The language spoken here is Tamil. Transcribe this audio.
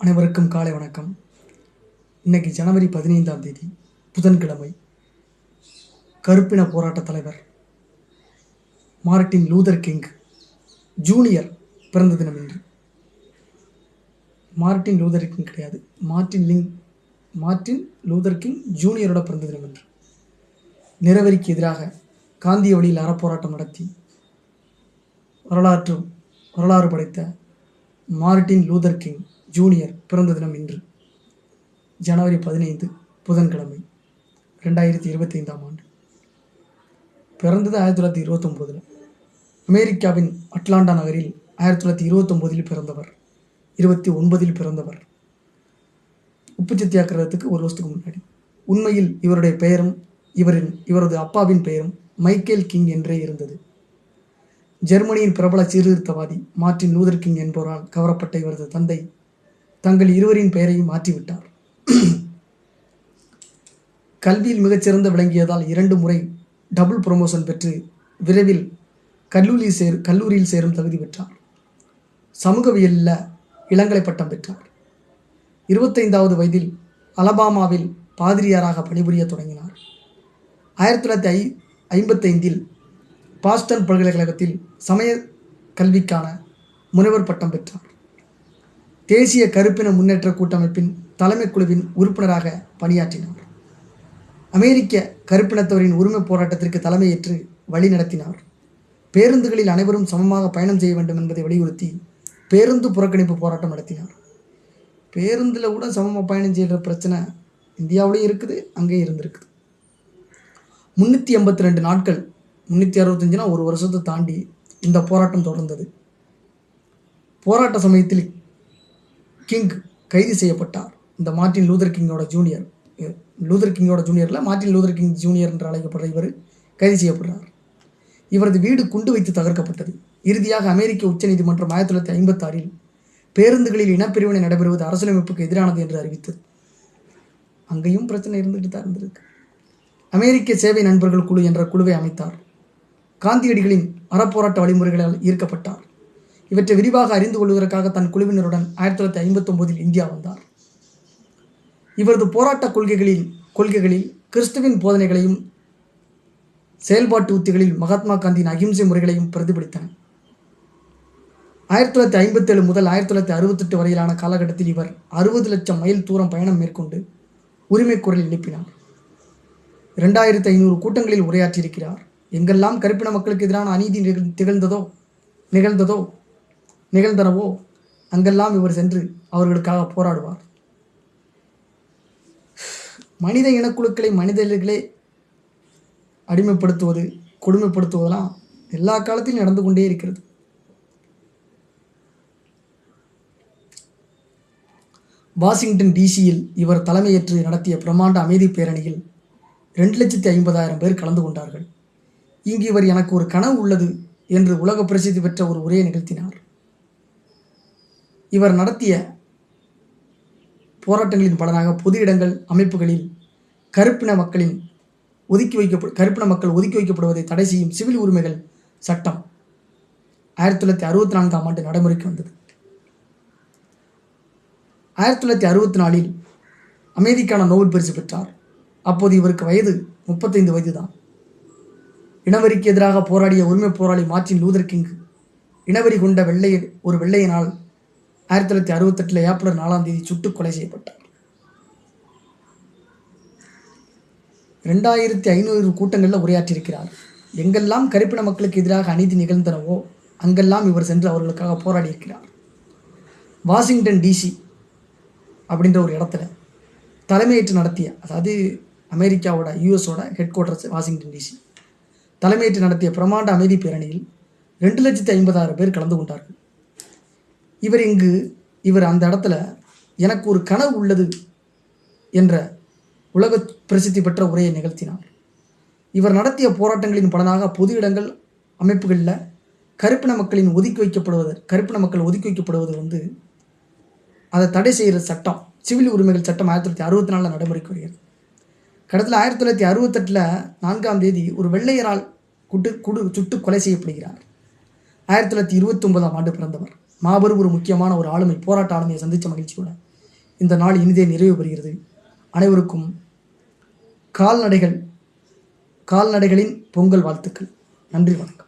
அனைவருக்கும் காலை வணக்கம். இன்றைக்கி ஜனவரி பதினைந்தாம் தேதி புதன்கிழமை. கருப்பின போராட்ட தலைவர் மார்ட்டின் லூதர் கிங் ஜூனியர் பிறந்த தினம் என்று மார்ட்டின் லூதர் கிங் கிடையாது. மார்ட்டின் லிங் மார்ட்டின் லூதர் கிங் ஜூனியரோட பிறந்த தினம் என்று நிறவரிக்கு எதிராக காந்திய வழியில் அறப்போராட்டம் நடத்தி வரலாற்று வரலாறு படைத்த மார்ட்டின் லூதர் கிங் ஜூனியர் பிறந்த தினம் இன்று ஜனவரி பதினைந்து புதன்கிழமை ரெண்டாயிரத்தி இருபத்தி ஐந்தாம் ஆண்டு. பிறந்தது ஆயிரத்தி தொள்ளாயிரத்தி இருபத்தொம்போதில். அமெரிக்காவின் அட்லாண்டா நகரில் ஆயிரத்தி தொள்ளாயிரத்தி இருபத்தொம்போதில் பிறந்தவர் இருபத்தி ஒன்பதில் பிறந்தவர். உப்பு சத்தியாகிரகத்துக்கு ஒரு வருஷத்துக்கு முன்னாடி. உண்மையில் இவருடைய பெயரும் இவரின் இவரது அப்பாவின் பெயரும் மைக்கேல் கிங் என்றே இருந்தது. ஜெர்மனியின் பிரபல சீர்திருத்தவாதி மார்டின் லூதர் கிங் என்பவரால் கவரப்பட்ட இவரது தந்தை தங்கள் இருவரின் பெயரையும் மாற்றிவிட்டார். கல்வியில் மிகச்சிறந்த விளங்கியதால் இரண்டு முறை டபுள் ப்ரொமோஷன் பெற்று விரைவில் கல்லூரி சேர் கல்லூரியில் சேரும் தகுதி பெற்றார். சமூகவியலில் இளங்கலை பட்டம் பெற்றார். இருபத்தைந்தாவது வயதில் அலபாமாவில் பாதிரியாராக பணிபுரிய தொடங்கினார். ஆயிரத்தி தொள்ளாயிரத்தி ஐ ஐம்பத்தைந்தில் பாஸ்டன் பல்கலைக்கழகத்தில் சமய கல்விக்கான முனைவர் பட்டம் பெற்றார். தேசிய கருப்பின முன்னேற்ற கூட்டமைப்பின் தலைமை குழுவின் உறுப்பினராக பணியாற்றினார். அமெரிக்க கருப்பினத்தவரின் உரிமை போராட்டத்திற்கு தலைமையேற்று வழி நடத்தினார். பேருந்துகளில் அனைவரும் சமமாக பயணம் செய்ய வேண்டும் என்பதை வலியுறுத்தி பேருந்து புறக்கணிப்பு போராட்டம் நடத்தினார். பேருந்தில் கூட சமமாக பயணம் செய்கிற பிரச்சனை இந்தியாவிலையும் இருக்குது அங்கேயும் இருந்திருக்குது. முந்நூற்றி எண்பத்தி ரெண்டு நாட்கள் முந்நூற்றி அறுபத்தஞ்சுனா ஒரு வருஷத்தை தாண்டி இந்த போராட்டம் தொடர்ந்தது. போராட்ட சமயத்தில் கிங் கைது செய்யப்பட்டார். இந்த மார்ட்டின் லூதர் கிங்கோட ஜூனியர் லூதர் கிங்கோட ஜூனியரில் மார்ட்டின் லூதர் கிங் ஜூனியர் என்று அழைக்கப்படுற இவர் கைது செய்யப்படுறார். இவரது வீடு குண்டு வைத்து தகர்க்கப்பட்டது. இறுதியாக அமெரிக்க உச்சநீதிமன்றம் ஆயிரத்தி தொள்ளாயிரத்தி ஐம்பத்தாறில் பேருந்துகளில் இனப்பிரிவினை நடைபெறுவது அரசியலமைப்புக்கு எதிரானது என்று அறிவித்தது அங்கேயும் பிரச்சனை இருந்துட்டு தான் இருந்திருக்கு. அமெரிக்க சேவை நண்பர்கள் குழு என்ற குழுவை அமைத்தார். காந்தியடிகளின் அறப்போராட்ட வழிமுறைகளால் ஈர்க்கப்பட்டார். இவற்றை விரிவாக அறிந்து கொள்வதற்காக தன் குழுவினருடன் ஆயிரத்தி தொள்ளாயிரத்தி ஐம்பத்தொம்போதில் இந்தியா வந்தார். இவரது போராட்ட கொள்கைகளில் கொள்கைகளில் கிறிஸ்துவின் போதனைகளையும் செயல்பாட்டு உத்திகளில் மகாத்மா காந்தியின் அகிம்சை முறைகளையும் பிரதிபலித்தன. ஆயிரத்தி தொள்ளாயிரத்தி ஐம்பத்தேழு முதல் ஆயிரத்தி தொள்ளாயிரத்தி அறுபத்தெட்டு வரையிலான காலகட்டத்தில் இவர் அறுபது லட்சம் மைல் தூரம் பயணம் மேற்கொண்டு உரிமை குரல் எழுப்பினார் இரண்டாயிரத்தி ஐநூறு கூட்டங்களில் உரையாற்றியிருக்கிறார். எங்கெல்லாம் கருப்பின மக்களுக்கு எதிரான அநீதி நிகழ் திகழ்ந்ததோ நிகழ்ந்ததோ நிகழ்ந்தனவோ அங்கெல்லாம் இவர் சென்று அவர்களுக்காக போராடுவார். மனித இனக்குழுக்களை மனிதர்களே அடிமைப்படுத்துவது கொடுமைப்படுத்துவதெல்லாம் எல்லா காலத்திலும் நடந்து கொண்டே இருக்கிறது. வாஷிங்டன் டிசியில் இவர் தலைமையேற்று நடத்திய பிரம்மாண்ட அமைதி பேரணியில் ரெண்டு லட்சத்தி ஐம்பதாயிரம் பேர் கலந்து கொண்டார்கள். இங்கு இவர் எனக்கு ஒரு கனவு உள்ளது என்று உலக பிரசித்தி பெற்ற ஒரு உரையை நிகழ்த்தினார். இவர் நடத்திய போராட்டங்களின் பலனாக பொது இடங்கள் அமைப்புகளில் கருப்பின மக்களின் ஒதுக்கி வைக்கப்ப கருப்பின மக்கள் ஒதுக்கி வைக்கப்படுவதை தடை செய்யும் சிவில் உரிமைகள் சட்டம் ஆயிரத்தி தொள்ளாயிரத்தி அறுபத்தி நான்காம் ஆண்டு நடைமுறைக்கு வந்தது. ஆயிரத்தி தொள்ளாயிரத்தி அறுபத்தி நாலில் அமைதிக்கான நோபல் பரிசு பெற்றார். அப்போது இவருக்கு வயது முப்பத்தைந்து வயது தான் இனவெறிக்கு எதிராக போராடிய உரிமை போராளி மார்ட்டின் லூதர் கிங் இனவெறி கொண்ட வெள்ளை ஒரு வெள்ளையினால் ஆயிரத்தி தொள்ளாயிரத்தி அறுபத்தெட்டில் ஏப்ரல் நாலாம் தேதி சுட்டுக் கொலை செய்யப்பட்டார். ரெண்டாயிரத்தி ஐநூறு கூட்டங்களில் உரையாற்றியிருக்கிறார். எங்கெல்லாம் கருப்பின மக்களுக்கு எதிராக அநீதி நிகழ்ந்தனவோ அங்கெல்லாம் இவர் சென்று அவர்களுக்காக போராடியிருக்கிறார். வாஷிங்டன் டிசி அப்படின்ற ஒரு இடத்துல தலைமையேற்று நடத்திய அதாவது அமெரிக்காவோட யூஎஸோட ஹெட் குவார்ட்டர்ஸ் வாஷிங்டன் டிசி தலைமையேற்று நடத்திய பிரமாண்ட அமைதி பேரணியில் ரெண்டு லட்சத்தி ஐம்பதாயிரம் பேர் கலந்து கொண்டார்கள். இவர் இங்கு இவர் அந்த இடத்துல எனக்கு ஒரு கனவு உள்ளது என்ற உலக பிரசித்தி பெற்ற உரையை நிகழ்த்தினார். இவர் நடத்திய போராட்டங்களின் பலனாக பொது இடங்கள் அமைப்புகளில் கருப்பின மக்களின் ஒதுக்கி வைக்கப்படுவது கருப்பின மக்கள் ஒதுக்கி வைக்கப்படுவது வந்து அதை தடை செய்கிற சட்டம் சிவில் உரிமைகள் சட்டம் ஆயிரத்தி தொள்ளாயிரத்தி அறுபத்தி நாலில் நடைமுறைக்கு வருகிறது கடத்தில் ஆயிரத்தி தொள்ளாயிரத்தி அறுபத்தெட்டில் நான்காம் தேதி ஒரு வெள்ளையரால் குட்டு குடு சுட்டு கொலை செய்யப்படுகிறார். ஆயிரத்தி தொள்ளாயிரத்தி இருபத்தி ஒன்பதாம் ஆண்டு பிறந்தவர். மாபெரும் ஒரு முக்கியமான ஒரு ஆளுமை போராட்ட ஆளுமையை சந்தித்த மகிழ்ச்சியோட இந்த நாள் இனிதே நிறைவு பெறுகிறது. அனைவருக்கும் கால்நடைகள் கால்நடைகளின் பொங்கல் வாழ்த்துக்கள். நன்றி வணக்கம்.